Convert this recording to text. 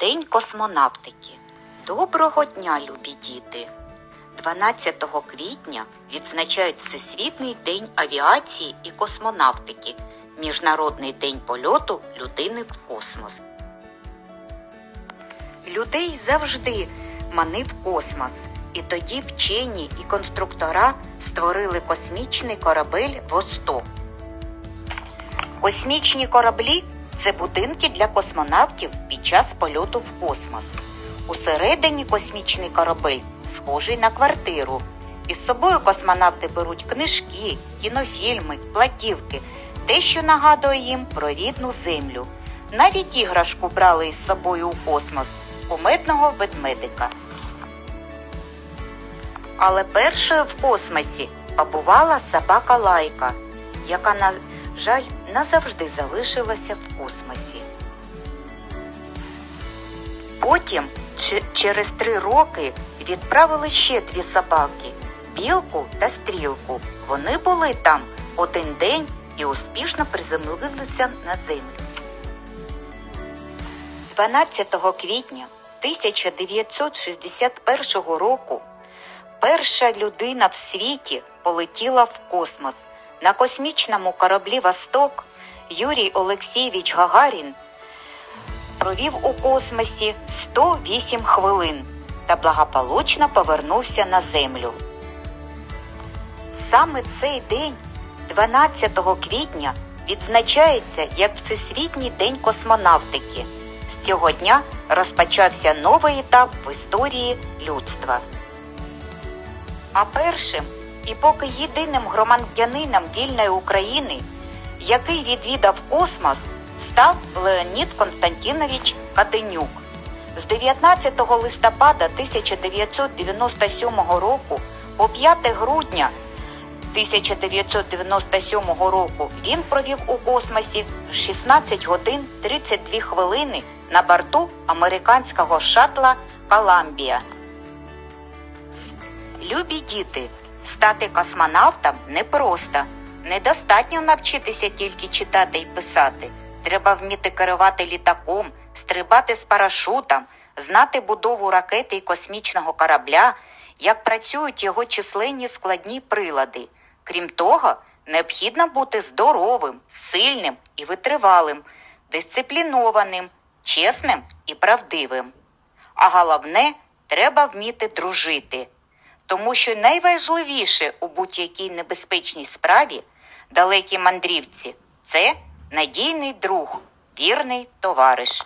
День космонавтики. Доброго дня, любі діти! 12 квітня відзначають Всесвітній день авіації і космонавтики, Міжнародний день польоту людини в космос. Людей завжди манив космос, і тоді вчені і конструктора створили космічний корабель Восток. Космічні кораблі це будинки для космонавтів під час польоту в космос. Усередині космічний корабель схожий на квартиру. Із собою космонавти беруть книжки, кінофільми, платівки, те, що нагадує їм про рідну землю. Навіть іграшку брали із собою у космос кумедного ведмедика. Але першою в космосі побувала собака Лайка, яка, на жаль, назавжди залишилася в космосі. Потім, через три роки, відправили ще дві собаки білку та стрілку. Вони були там один день і успішно приземлилися на землю. 12 квітня 1961 року перша людина в світі полетіла в космос. На космічному кораблі Восток Юрій Олексійович Гагарін провів у космосі 108 хвилин та благополучно повернувся на землю. Саме цей день, 12 квітня, відзначається як Всесвітній день космонавтики. З цього дня розпочався новий етап в історії людства. А першим і поки єдиним громадянином вільної України, який відвідав космос, став Леонід Константинович Каденюк. З 19 листопада 1997 року по 5 грудня 1997 року він провів у космосі 16 годин 32 хвилини на борту американського шатла Коламбія. Любі діти, стати космонавтом непросто. Недостатньо навчитися тільки читати і писати. Треба вміти керувати літаком, стрибати з парашутом, знати будову ракети і космічного корабля, як працюють його численні складні прилади. Крім того, необхідно бути здоровим, сильним і витривалим, дисциплінованим, чесним і правдивим. А головне, треба вміти дружити. Тому що найважливіше у будь-якій небезпечній справі далекі мандрівці це надійний друг, вірний товариш.